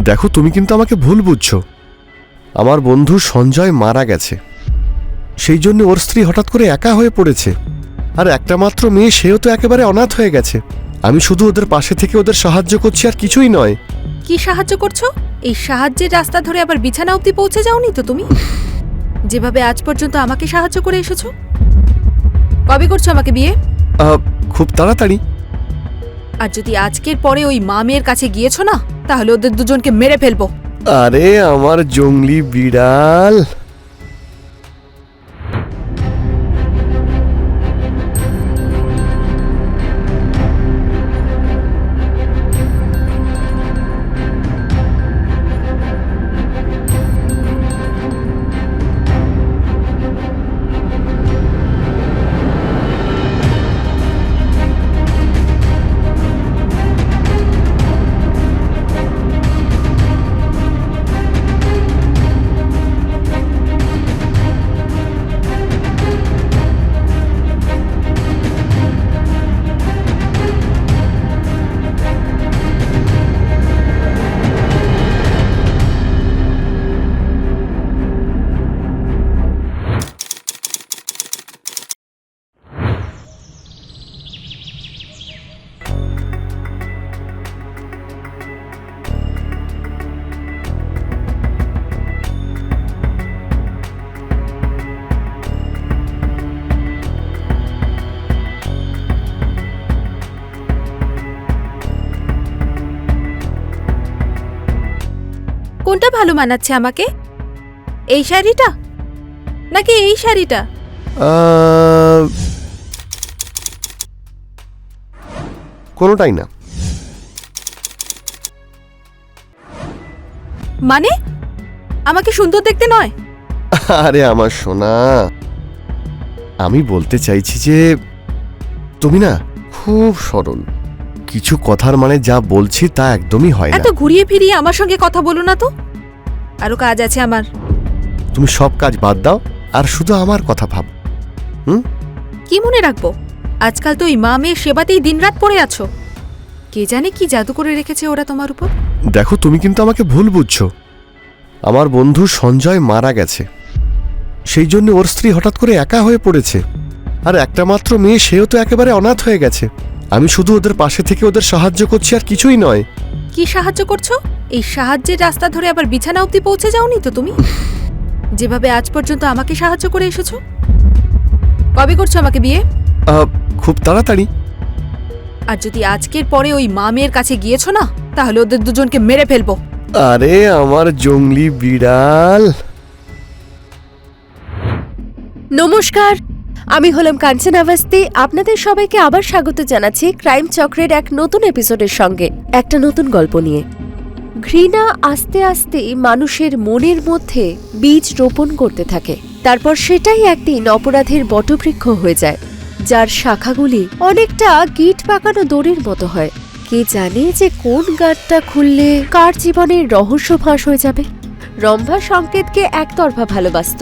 দেখো তুমি কিন্তু আমাকে ভুল বুঝছ। আমার বন্ধু সঞ্জয় মারা গেছে। সেই জন্য ওর স্ত্রী হঠাৎ করে একা হয়ে পড়েছে। আর একটা মাত্র মেয়ে সেও তো একেবারে অনাথ হয়ে গেছে। আমি শুধু ওদের পাশে থেকে ওদের সাহায্য করছি আর কিছুই নয়। কি সাহায্য করছ? এই সাহায্যের রাস্তা ধরে আবার বিছানা অবধি পৌঁছে যাওনি তো তুমি? যেভাবে আজ পর্যন্ত আমাকে সাহায্য করে এসেছ? কবে করছ আমাকে বিয়ে? খুব তাড়াতাড়ি। আর যদি আজকের পরে ওই মামের কাছে গিয়েছো না, তাহলে ওদের দুজনকে মেরে ফেলব। আরে, আমার জঙ্গলি বিড়াল। কোনটা ভালো মানাচ্ছে আমাকে? এই শাড়িটা? নাকি এই শাড়িটা? কোনোটাই না। মানে? আমাকে সুন্দর দেখতে নয়? আরে আমার সোনা আমি বলতে চাইছি যে তুমি না খুব সরল। কিছু কথার মানে যা বলছি তা একদমই হয় না। এত ঘুরিয়ে ফিরিয়ে আমার সঙ্গে কথা বলো না তো। আরও কাজ আছে আমার। তুমি সব কাজ বাদ দাও আর শুধু আমার কথা ভাব। হুম? কি মনে রাখব? আজকাল তো ওই মা মেয়ের সেবাতেই দিনরাত পড়ে আছো। কে জানে কি জাদু করে রেখেছে ওরা তোমার উপর? দেখো তুমি কিন্তু আমাকে ভুল বুঝছ। আমার বন্ধু সঞ্জয় মারা গেছে। সেই জন্য ওর স্ত্রী হঠাৎ করে একা হয়ে পড়েছে। আর একটা মাত্র মেয়ে সেও তো একেবারে অনাথ হয়ে গেছে। আমি শুধু ওদের পাশে থেকে ওদের সাহায্য করছি আর কিছুই নয়। কি সাহায্য করছ? এই সাহায্যের রাস্তা ধরে আবার বিছানা অবধি পৌঁছে যাওনি তো তুমি? যেভাবে আজ পর্যন্ত আমাকে সাহায্য করে এসেছ? কবে করছ আমাকে বিয়ে? খুব তাড়াতাড়ি। আর যদি আজকের পরে ওই মা মেয়ের কাছে গিয়েছো না তাহলে ওদের দুজনকে মেরে ফেলব। আরে আমার জঙ্গলি বিড়াল। নমস্কার আমি হলাম কাঞ্চন আভাস্তি আপনাদের সবাইকে আবার স্বাগত জানাচ্ছি ক্রাইম চক্রের এক নতুন এপিসোডের সঙ্গে। একটা নতুন গল্প নিয়ে। ঘৃণা আস্তে আস্তে মানুষের মনের মধ্যে বীজ রোপণ করতে থাকে। তারপর সেটাই একদিন অপরাধের বটবৃক্ষ হয়ে যায়, যার শাখাগুলি অনেকটা গিট পাকানো দড়ির মতো হয়। কে জানে যে কোন গাঁটটা খুললে কার জীবনের রহস্য ফাঁস হয়ে যাবে? রম্ভা সংকেতকে একতরফা ভালোবাসত।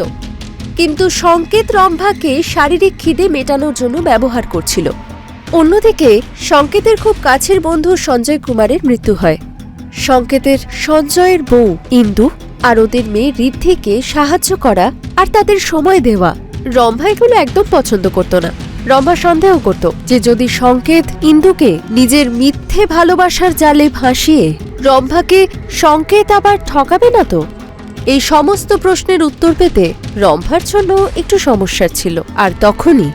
কিন্তু সংকেত রম্ভাকে শারীরিক খিদে মেটানোর জন্য ব্যবহার করছিল। অন্যদিকে, সংকেতের খুব কাছের বন্ধু সঞ্জয় কুমারের মৃত্যু হয়। সংকেতের সঞ্জয়ের বউ ইন্দু আর ওদের মেয়ে ঋদ্ধিকে সাহায্য করা আর তাদের সময় দেওয়া। রম্ভা এগুলো একদম পছন্দ করত না। রম্ভা সন্দেহ করত যে যদি সংকেত ইন্দুকে নিজের মিথ্যে ভালোবাসার জালে ভাসিয়ে রম্ভাকে সংকেত আবার ঠকাবে না তো? এই সমস্ত প্রশ্নের উত্তর পেতে রম্ভার জন্য একটু সমস্যা ছিল। আর তখনই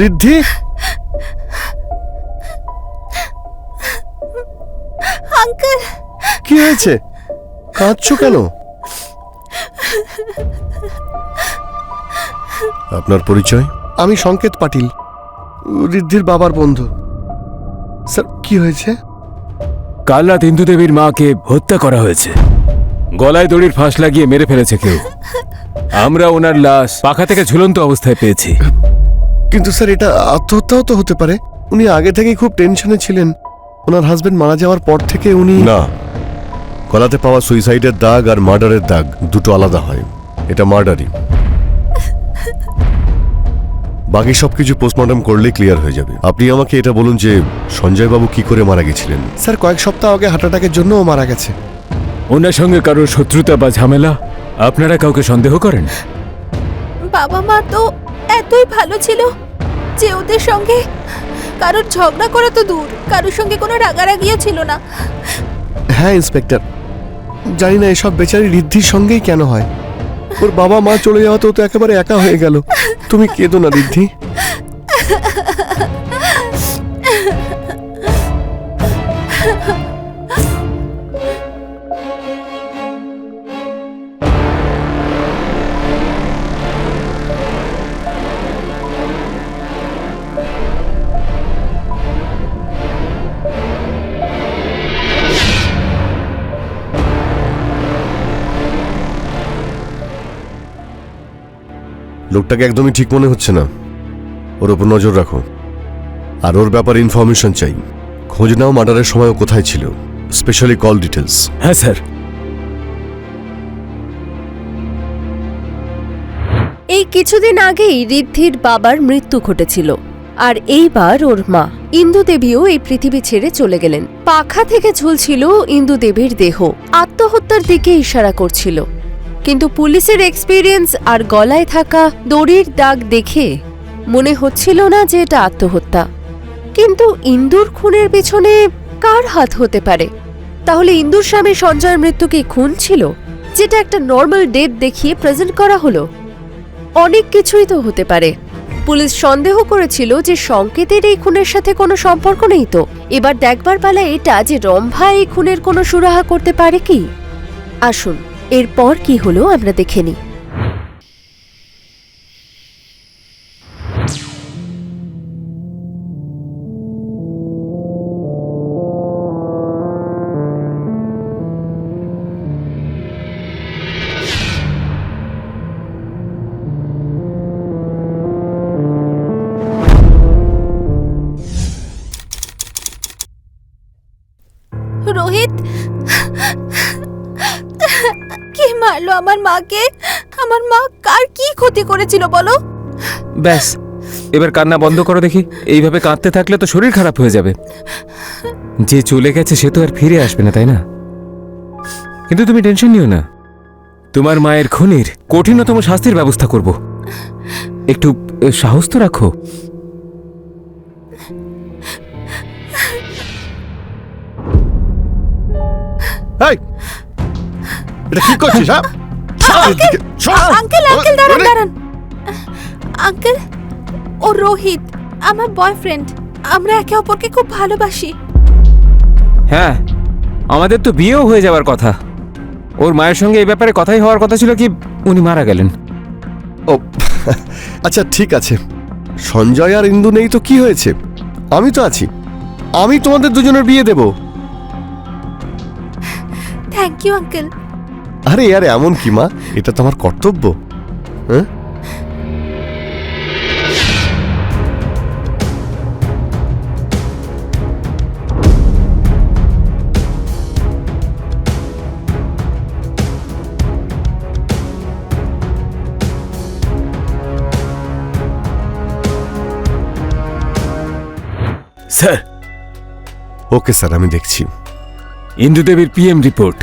ঋদ্ধি? আঙ্কেল। কি হয়েছে? কাঁদছো কেন? আপনার পরিচয়? আমি সংকেত পাটিল ঋদ্ধির বাবার বন্ধু। স্যার কি হয়েছে? কাল রাত ইন্দু দেবীর মাকে হত্যা করা হয়েছে। গলায় দড়ির ফাঁস লাগিয়ে মেরে ফেলেছে কেউ। আমরা ওনার লাশ পাখা থেকে ঝুলন্ত অবস্থায় পেয়েছি। কিন্তু স্যার এটা আত্মহত্যাও তো হতে পারে। উনি আগে থেকেই খুব টেনশনে ছিলেন। ওনার হাজবেন্ড মারা যাওয়ার পর থেকে উনি না। গলাতে পাওয়া সুইসাইডের দাগ আর মার্ডারের দাগ দুটো আলাদা হয়। এটা মার্ডারই বাকি সবকিছু পোস্টমর্টম করলেই ক্লিয়ার হয়ে যাবে। আপনি আমাকে এটা বলুন যে সঞ্জয় বাবু কি করে মারা গেছিলেন? স্যার কয়েক সপ্তাহ আগে হার্ট অ্যাটাকের জন্য ও মারা গেছে। ওনার সঙ্গে কারোর শত্রুতা বা ঝামেলা আপনারা কাউকে সন্দেহ করেন? বাবা মা তো এতই ভালো ছিল যে ওদের সঙ্গে কারোর ঝগড়া করা তো দূর, কারোর সঙ্গে কোনো রাগারাগিও ছিল না। হ্যাঁ ইন্সপেক্টর। জানি না এসব বেচারি ঋদ্ধির সঙ্গেই কেন হয়। ওর বাবা মা চলে যাওয়াতে ও তো একেবারে একা হয়ে গেল। তুমি কেঁদো না, ঋদ্ধি। লোকটাকে একদমই ঠিক মনে হচ্ছে না। ওর ওপর নজর রাখো। আর ওর ব্যাপারে ইনফরমেশন চাই। খোঁজ নাও মার্ডারের সময় ও কোথায় ছিল। স্পেশালি কল ডিটেলস হ্যাঁ স্যার। এই কিছুদিন আগেই ঋদ্ধির বাবার মৃত্যু ঘটেছিল। আর এইবার ওর মা। ইন্দু দেবীও এই পৃথিবী ছেড়ে চলে গেলেন। পাখা থেকে ঝুলছিল ইন্দু দেবীর দেহ। আত্মহত্যার দিকে ইশারা করছিল। কিন্তু পুলিশের এক্সপিরিয়েন্স আর গলায় থাকা দড়ির দাগ দেখে মনে হচ্ছিল না যে এটা আত্মহত্যা। কিন্তু ইন্দুর খুনের পেছনে কার হাত হতে পারে? তাহলে ইন্দুর স্বামী সঞ্জয়ের মৃত্যু কি খুন ছিল? যেটা একটা নর্মাল ডেথ দেখিয়ে প্রেজেন্ট করা হলো? অনেক কিছুই তো হতে পারে। পুলিশ সন্দেহ করেছিল যে সংকেতের এই খুনের সাথে কোনো সম্পর্ক নেই তো। এবার দেখবার পালা এটা যে রম্ভা এই খুনের কোনো সুরাহা করতে পারে কি? আসুন। এরপর কি হলো আমরা দেখে নিই। কে মারলো আমার মাকে? আমার মা কার কি ক্ষতি করেছিল বলো? ব্যাস, এবার কান্না বন্ধ করো দেখি। এইভাবে কাঁদতে থাকলে তো শরীর খারাপ হয়ে যাবে। যে চলে গেছে, সে তো আর ফিরে আসবে না, তাই না? কিন্তু তুমি টেনশন নিও না। তোমার মায়ের খুনির কঠিনতম শাস্তির ব্যবস্থা করব। একটু সাহস তো রাখো। এই! এটা কি করছিস হ্যাঁ। আঙ্কেল! আঙ্কেল দাঁড়ান আঙ্কেল ও রোহিত আমার বয়ফ্রেন্ড আমরা একে অপরকে খুব ভালোবাসি। হ্যাঁ আমাদের তো বিয়েও হয়ে যাওয়ার কথা। ওর মায়ের সঙ্গে এই ব্যাপারে কথাই হওয়ার কথা ছিল কি উনি মারা গেলেন। ও আচ্ছা ঠিক আছে। সঞ্জয় আর ইন্দু নেই তো কি হয়েছে? আমি তো আছি। আমি তোমাদের দুজনের বিয়ে দেব। থ্যাংক ইউ আঙ্কেল আরে আরে এমন কি মা? এটা তো আমার কর্তব্য। হ্যাঁ? স্যার। ওকে স্যার আমি দেখছি। ইন্দুদেবীর পিএম রিপোর্ট।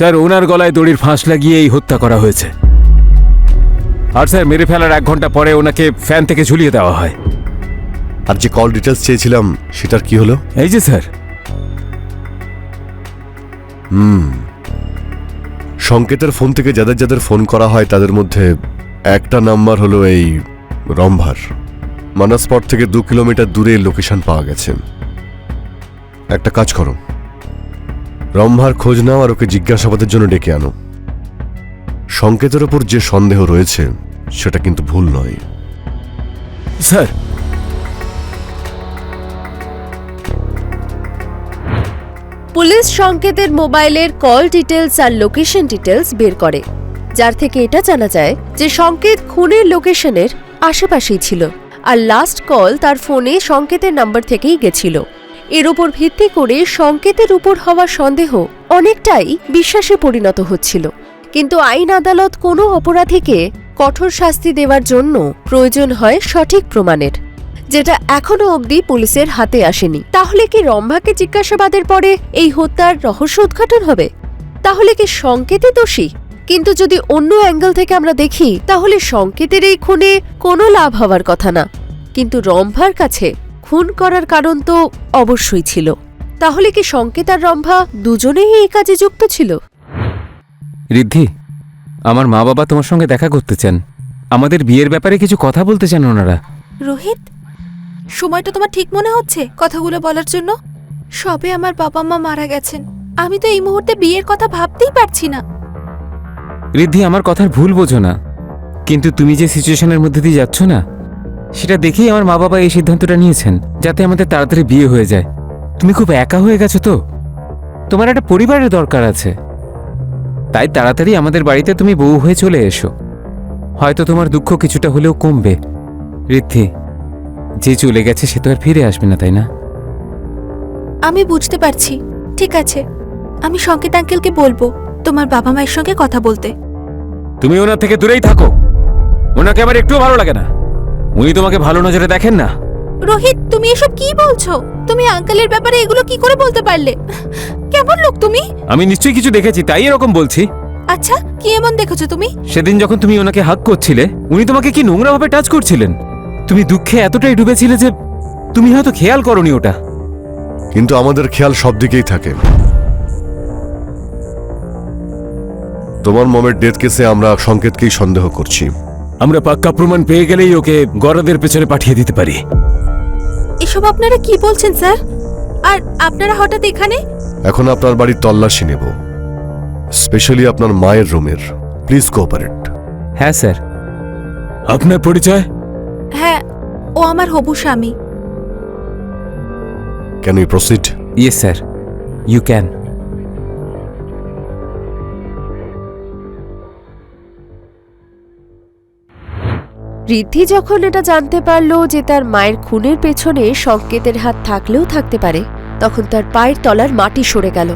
স্যার ওনার গলায় দড়ির ফাঁস লাগিয়ে এই হত্যা করা হয়েছে। আর স্যার মেরে ফেলার এক ঘণ্টা পরে ওনাকে ফ্যান থেকে ঝুলিয়ে দেওয়া হয়। আর যে কল ডিটেলস চেয়েছিলাম সেটার কি হলো? এই যে স্যার। হুম। সংকেতের ফোন থেকে যাদের যাদের ফোন করা হয় তাদের মধ্যে একটা নাম্বার হলো এই রম্ভার। মানাসপট থেকে দু কিলোমিটার দূরে লোকেশন পাওয়া গেছে। একটা কাজ করো। রম্ভার খোঁজ নাও আর ওকে জিজ্ঞাসাবাদের জন্য ডেকে আনো। সংকেতের ওপর যে সন্দেহ রয়েছে সেটা কিন্তু ভুল নয়। স্যার। পুলিশ সংকেতের মোবাইলের কল ডিটেলস আর লোকেশন ডিটেলস বের করে। যার থেকে এটা জানা যায় যে সংকেত খুনের লোকেশনের আশেপাশেই ছিল। আর লাস্ট কল তার ফোনে সংকেতের নাম্বার থেকেই গেছিল। এর উপর ভিত্তি করে সংকেতের উপর হওয়া সন্দেহ অনেকটাই বিশ্বাসে পরিণত হচ্ছিল। কিন্তু আইন আদালত কোনো অপরাধীকে কঠোর শাস্তি দেওয়ার জন্য প্রয়োজন হয় সঠিক প্রমাণের, যেটা এখনও অবধি পুলিশের হাতে আসেনি। তাহলে কি রম্ভাকে জিজ্ঞাসাবাদের পরে এই হত্যার রহস্য উদ্ঘাটন হবে? তাহলে কি সংকেতে দোষী? কিন্তু যদি অন্য অ্যাঙ্গেল থেকে আমরা দেখি, তাহলে সংকেতের এই খুনে কোনো লাভ হওয়ার কথা না। কিন্তু রম্ভার কাছে খুন করার কারণ তো অবশ্যই ছিল। তাহলে কি সংকেত আর রম্ভা দুজনেই এই কাজে যুক্ত ছিল? ঋদ্ধি আমার মা বাবা তোমার সঙ্গে দেখা করতে চান। আমাদের বিয়ের ব্যাপারে কিছু কথা বলতে চান ওনারা। রোহিত সময়টা তোমার ঠিক মনে হচ্ছে কথাগুলো বলার জন্য? সবে আমার বাবা মা মারা গেছেন। আমি তো এই মুহূর্তে বিয়ের কথা ভাবতেই পারছি না। ঋদ্ধি আমার কথার ভুল বোঝো না। কিন্তু তুমি যে সিচুয়েশনের মধ্যে দিয়ে যাচ্ছ না সেটা দেখেই আমার মা বাবা এই সিদ্ধান্তটা নিয়েছেন যাতে আমাদের তাড়াতাড়ি বিয়ে হয়ে যায়। তুমি খুব একা হয়ে গেছো তো? তোমার একটা পরিবারের দরকার আছে। তাই তাড়াতাড়ি আমাদের বাড়িতে তুমি বউ হয়ে চলে এসো। হয়তো তোমার দুঃখ কিছুটা হলেও কমবে। ঋদ্ধি যে চলে গেছে সে তো আর ফিরে আসবে না তাই না? আমি বুঝতে পারছি। ঠিক আছে। আমি সংকেত আঙ্কেলকে বলব তোমার বাবা মায়ের সঙ্গে কথা বলতে। তুমি ওনার থেকে দূরেই থাকো। ওনাকে আমার একটুও ভালো লাগে না। উনি তোমাকে ভালো নজরে দেখেন না? রোহিত তুমি এসব কি বলছো? তুমি আঙ্কেলের ব্যাপারে এগুলো কি করে বলতে পারলে? কেমন লোক তুমি? আমি নিশ্চয়ই কিছু দেখেছি তাই এরকম বলছি। আচ্ছা কি এমন দেখেছ তুমি? সেদিন যখন তুমি ওনাকে হাক করছিলে উনি তোমাকে কি নোংরাভাবে টাচ করছিলেন? তুমি দুঃখে এতটাই ডুবেছিলে যে তুমি হয়তো খেয়াল করনি ওটা। কিন্তু আমাদের খেয়াল সব দিকেই থাকে। তোমার মমের ডেথ কেসে আমরা সংকেতকেই সন্দেহ করছি। আমরা পাক্কা প্রমাণ পেয়ে গেলেই ওকে গরাদের পেছনে পাঠিয়ে দিতে পারি। এসব আপনারা কি বলছেন স্যার? আর আপনারা হঠাৎ এখানে? এখন আপনার বাড়ির তল্লাশি নেব। স্পেশালি আপনার মায়ের রুমের। Please cooperate. হ্যাঁ স্যার। আপনার পরিচয়? হ্যাঁ ও আমার হবু স্বামী। Can you proceed yes sir you can Riddhi যখন এটা জানতে পারল যে তার মায়ের খুনের পেছনে সংকেতের হাত থাকলেও থাকতে পারে, তখন তার পায়ের তলার মাটি সরে গেল।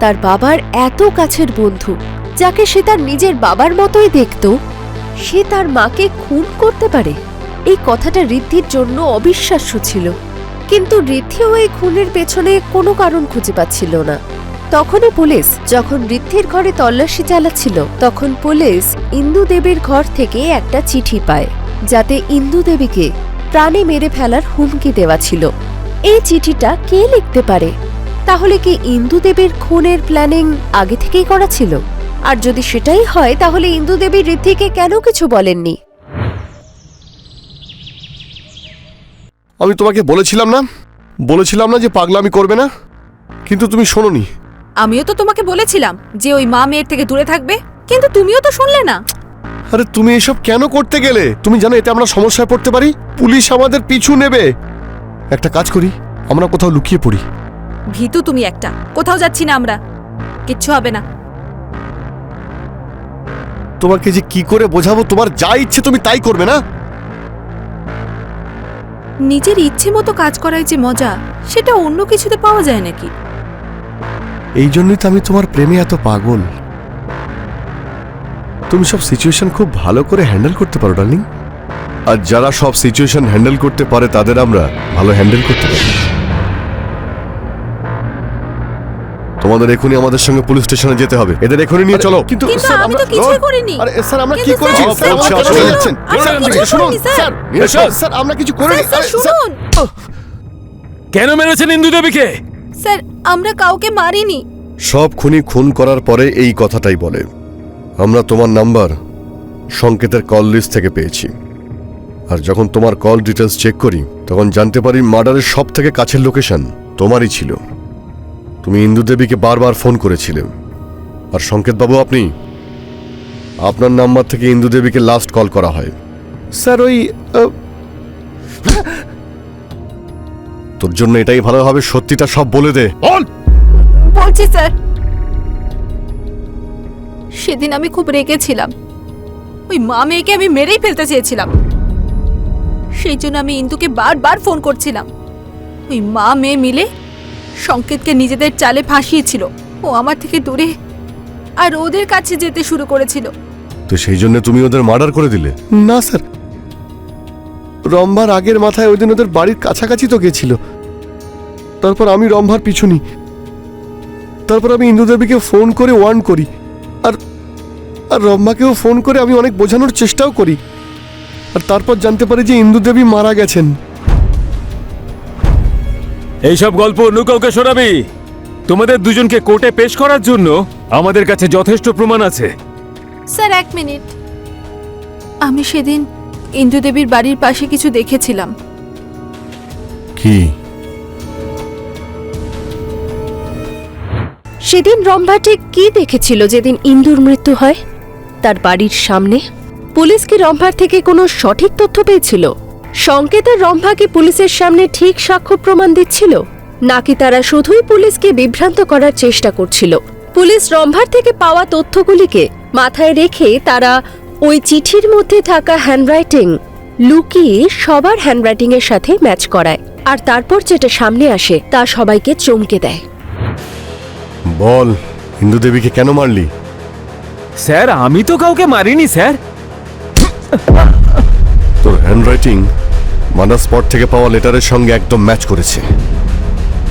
তার বাবার এত কাছের বন্ধু, যাকে সে তার নিজের বাবার মতোই দেখত, সে তার মাকে খুন করতে পারে? এই কথাটা ঋদ্ধির জন্য অবিশ্বাস্য ছিল। কিন্তু ঋদ্ধিও এই খুনের পেছনে কোনো কারণ খুঁজে পাচ্ছিল না। তখনই পুলিশ যখন ঋদ্ধির ঘরে তল্লাশি চালাচ্ছিল, তখন পুলিশ ইন্দু দেবীর ঘর থেকে একটা চিঠি পায়। যাতে ইন্দু দেবীকে প্রাণে মেরে ফেলার হুমকি দেওয়া ছিল। এই চিঠিটা কে লিখতে পারে? তাহলে কি ইন্দু দেবীর খুনের প্ল্যানিং আগে থেকেই করা ছিল? আর যদি সেটাই হয় তাহলে ইন্দু দেবী ঋদ্ধিকে কেন কিছু বলেননি? আমি তোমাকে বলেছিলাম না? বলেছিলাম না যে পাগলামি করবে না? কিন্তু তুমি শোনোনি। আমিও তো তোমাকে বলেছিলাম যে ওই মা মেয়ের থেকে দূরে থাকবে কিন্তু তুমিও তো শুনলে না। আরে তুমি এসব কেন করতে গেলে? তুমি জানো এতে আমরা সমস্যায় পড়তে পারি? পুলিশ আমাদের পিছু নেবে। একটা কাজ করি আমরা কোথাও লুকিয়ে পড়ি। ভীতু তুমি একটা। কোথাও যাচ্ছি না আমরা। কিচ্ছু হবে না। তোমাকে যে কি করে বোঝাবো তোমার যা ইচ্ছে তুমি তাই করবে না? নিজের ইচ্ছে মতো কাজ করাই যে মজা সেটা অন্য কিছুতে পাওয়া যায় নাকি? এই জন্যই তো আমি তোমার প্রেমে এত পাগল। তুমি সব সিচুয়েশন খুব ভালো করে হ্যান্ডেল করতে পারো ডার্লিং আর যারা সব সিচুয়েশন হ্যান্ডেল করতে পারে তাদের আমরা ভালো হ্যান্ডেল করতে পারি। তোমাদের এখনই আমাদের সঙ্গে পুলিশ স্টেশনে যেতে হবে। এদের এখনই নিয়ে চলো। কিন্তু স্যার, আমি তো আমরা- কিছুই করিনি। আরে স্যার আমরা কি করেছি? স্যার, স্যার, স্যার, শুনুন, চলে যাচ্ছেন। স্যার, শুনুন স্যার। স্যার আমরা কিছু করিনি। স্যার, শুনুন। কেন মেরেছেন ইন্দু দেবীকে? স্যার আমরা কাউকে মারিনি। সব খুনি খুন করার পরে এই কথাটাই বলে। আমরা তোমার নাম্বার সংকেতের কল লিস্ট থেকে পেয়েছি। আর যখন তোমার কল ডিটেলস চেক করি তখন জানতে পারি মার্ডারের সব থেকে কাছের লোকেশন তোমারই ছিল। তুমি ইন্দু দেবীকে বারবার ফোন করেছিলে। আর সংকেত বাবু আপনি? আপনার নাম্বার থেকে ইন্দু দেবীকে লাস্ট কল করা হয়। স্যার ওই তোর জন্য এটাই ভালো হবে সত্যিটা সব বলে দে। বল বলছি স্যার। সেদিন আমি খুব রেগেছিলাম। ওই মা মেয়েকে আমি মেরেই ফেলতে চেয়েছিলাম। সেই জন্য আমি ইন্দুকে বারবার ফোন করছিলাম। ওই মা মেয়ে মিলে সংকেতকে নিজেদের চালে ফাঁসিয়েছিল। ও আমার থেকে দূরে আর ওদের কাছে যেতে শুরু করেছিল। তো সেই জন্য তুমি ওদের মার্ডার করে দিলে? না স্যার। রম্ভার আগের মাথায় ওই দিন ওদের বাড়ির কাছাকাছি তো গেছিল তারপর আমি রম্ভার পিছু নিই। তারপর আমি ইন্দুদেবীকে ফোন করে ওয়ার্ন করি। আর আর রম্ভাকেও ফোন করে আমি অনেক বোঝানোর চেষ্টাও করি। আর তারপর জানতে পারি যে ইন্দুদেবী মারা গেছেন। এইসব গল্প অন্য কাউকে শোনাবি। তোমাদের দুজনকে কোর্টে পেশ করার জন্য আমাদের কাছে যথেষ্ট প্রমাণ আছে। স্যার এক মিনিট। আমি সেদিন ইন্দু দেবীর বাড়ির পাশে কিছু দেখেছিলাম। কি? সেদিন রম্ভা ঠিক কি দেখেছিল যেদিন ইন্দুর মৃত্যু হয়? তার বাড়ির সামনে। পুলিশ কি রম্ভার থেকে কোনো সঠিক তথ্য পেয়েছিল? সংকেতের রম্ভা কি পুলিশের সামনে ঠিক সাক্ষ্য প্রমাণ দিচ্ছিল? নাকি তারা শুধুই পুলিশকে বিভ্রান্ত করার চেষ্টা করছিল? পুলিশ রম্ভার থেকে পাওয়া তথ্যগুলিকে মাথায় রেখে তারা ওই চিঠির মধ্যে থাকা হ্যান্ডরাইটিং লুকিয়ে সবার হ্যান্ডরাইটিং এর সাথে ম্যাচ করায়। আর তারপর যেটা সামনে আসে, তা সবাইকে চমকে দেয়। বল ইন্দুদেবীকে কেন মারলি? স্যার আমি তো কাউকে মারিনি স্যার। তোর হ্যান্ডরাইটিং মার্ডার স্পট থেকে পাওয়া লেটারের সঙ্গে একদম ম্যাচ করেছে।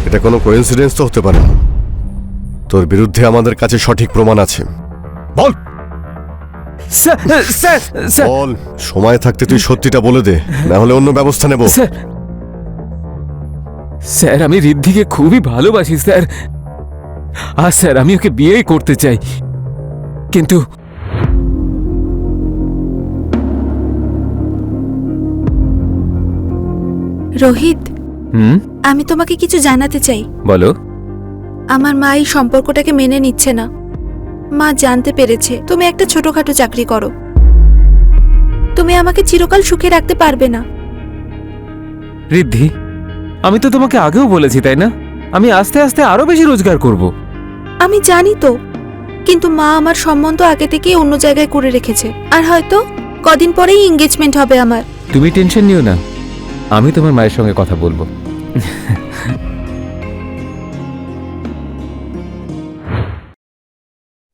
এটা কোনো কোইন্সিডেন্স তো হতে পারে না। তোর বিরুদ্ধে আমাদের কাছে সঠিক প্রমাণ আছে। বল। Sir sir sir. বল সময় থাকতে তুই সত্যিটা বলে দে না হলে অন্য ব্যবস্থা নেব। স্যার স্যার আমি রিদ্ধিকে খুবই ভালোবাসি স্যার। আর স্যার আমি ওকে বিয়েই করতে চাই। কিন্তু রোহিত হুম? আমি তোমাকে কিছু জানাতে চাই। বলো। আমার মা এই সম্পর্কটাকে মেনে নিচ্ছে না। মা জানতে পেরেছে তুমি একটা ছোটখাটো চাকরি করো। তুমি আমাকে চিরকাল সুখে রাখতে পারবে না। রিদ্ধি আমি তো তোমাকে আগেও বলেছি তাই না? আমি আস্তে আস্তে আরও বেশি রোজগার করব। আমি জানি তো। কিন্তু মা আমার সম্বন্ধ আগে থেকেই অন্য জায়গায় করে রেখেছে। আর হয়তো কদিন পরেই এঙ্গেজমেন্ট হবে আমার। তুমি টেনশন নিও না। আমি তোমার মায়ের সঙ্গে কথা বলব।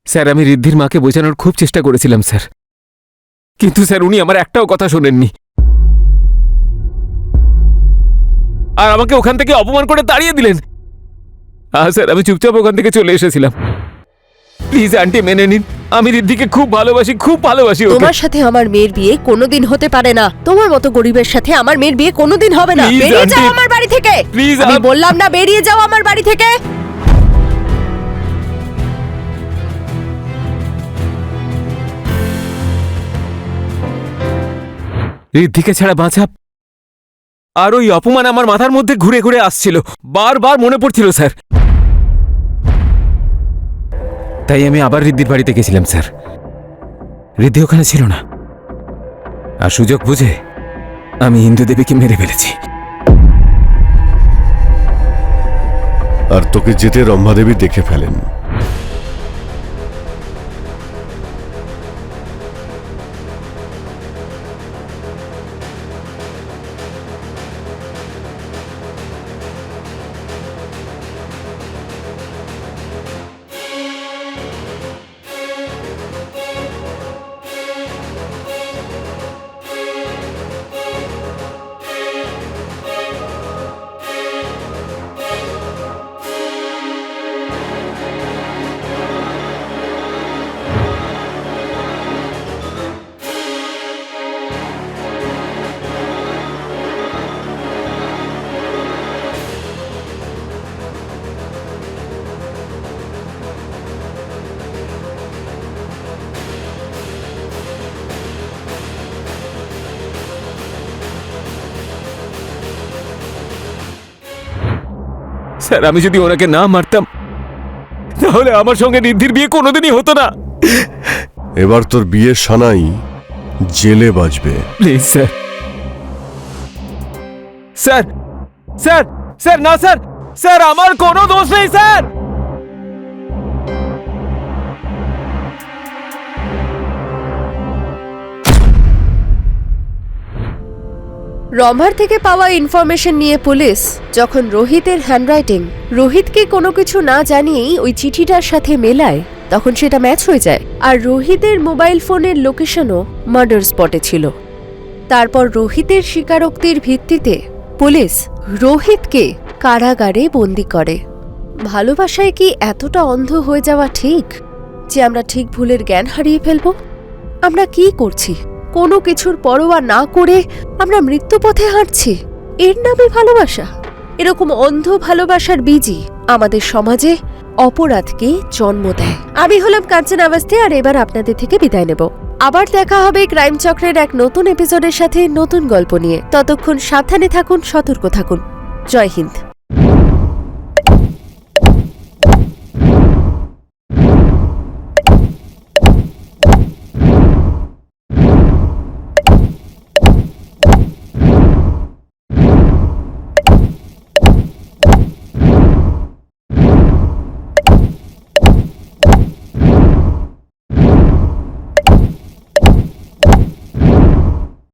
স্যার, আমি রিদ্ধির মাকে বোঝানোর খুব চেষ্টা করেছিলাম, স্যার। কিন্তু স্যার, উনি আমার একটাও কথা শোনেননি। আর আমাকে ওখান থেকে অপমান করে তাড়িয়ে দিলেন। হ্যাঁ স্যার আমি চুপচাপ ওখান থেকে চলে এসেছিলাম। প্লিজ আন্টি মেনে নিন। আমি রিদ্ধিকে খুব ভালোবাসি খুব ভালোবাসি ওকে। তোমার সাথে আমার মেয়ের বিয়ে কোনোদিন হতে পারে না। তোমার মতো গরিবের সাথে আমার মেয়ের বিয়ে কোনোদিন হবে না। Please, বেরিয়ে যাও aunty. আমার বাড়ি থেকে। Please, আমি বললাম না বেরিয়ে যাও আমার বাড়ি থেকে। ঋদ্ধিকে ছাড়া বাঁচা আর ওই অপমান আমার মাথার মধ্যে ঘুরে ঘুরে আসছিল। বারবার মনে পড়ছিল, স্যার। তাই আমি আবার ঋদ্ধির বাড়িতে গেছিলাম, স্যার। ঋদ্ধি ওখানে ছিল না। আর সুযোগ বুঝে আমি ইন্দু দেবীকে মেরে ফেলেছি। আর তোকে যেতে রম্ভাদেবী দেখে ফেলেন। স্যার আমি যদি ওনাকে না মারতাম তাহলে আমার সঙ্গে নির্ধির বিয়ে কোনোদিনই হতো না। এবার তোর বিয়ের সানাই জেলে বাজবে। Please sir. Sir sir sir না স্যার স্যার আমার কোনো দোষ নেই স্যার। রম্ভার থেকে পাওয়া ইনফরমেশন নিয়ে পুলিশ, যখন রোহিতের হ্যান্ডরাইটিং রোহিতকে কোনো কিছু না জানিয়েই ওই চিঠিটার সাথে মেলায়, তখন সেটা ম্যাচ হয়ে যায়। আর রোহিতের মোবাইল ফোনের লোকেশনও মার্ডার স্পটে ছিল। তারপর রোহিতের স্বীকারোক্তির ভিত্তিতে পুলিশ রোহিতকে কারাগারে বন্দি করে। ভালোবাসায় কি এতটা অন্ধ হয়ে যাওয়া ঠিক? যে আমরা ঠিক ভুলের জ্ঞান হারিয়ে ফেলব? আমরা কি করছি? কোনো কিছুর পরোয়া না করে আমরা মৃত্যুপথে হাঁটছি। এর নামে ভালোবাসা। এরকম অন্ধ ভালোবাসার বীজই আমাদের সমাজে অপরাধকে জন্ম দেয়। আমি হলাম কাঞ্চন আবাস্তে আর এবার আপনাদের থেকে বিদায় নেব। আবার দেখা হবে ক্রাইম চক্রের এক নতুন এপিসোডের সাথে নতুন গল্প নিয়ে। ততক্ষণ সাবধানে থাকুন, সতর্ক থাকুন। জয় হিন্দ।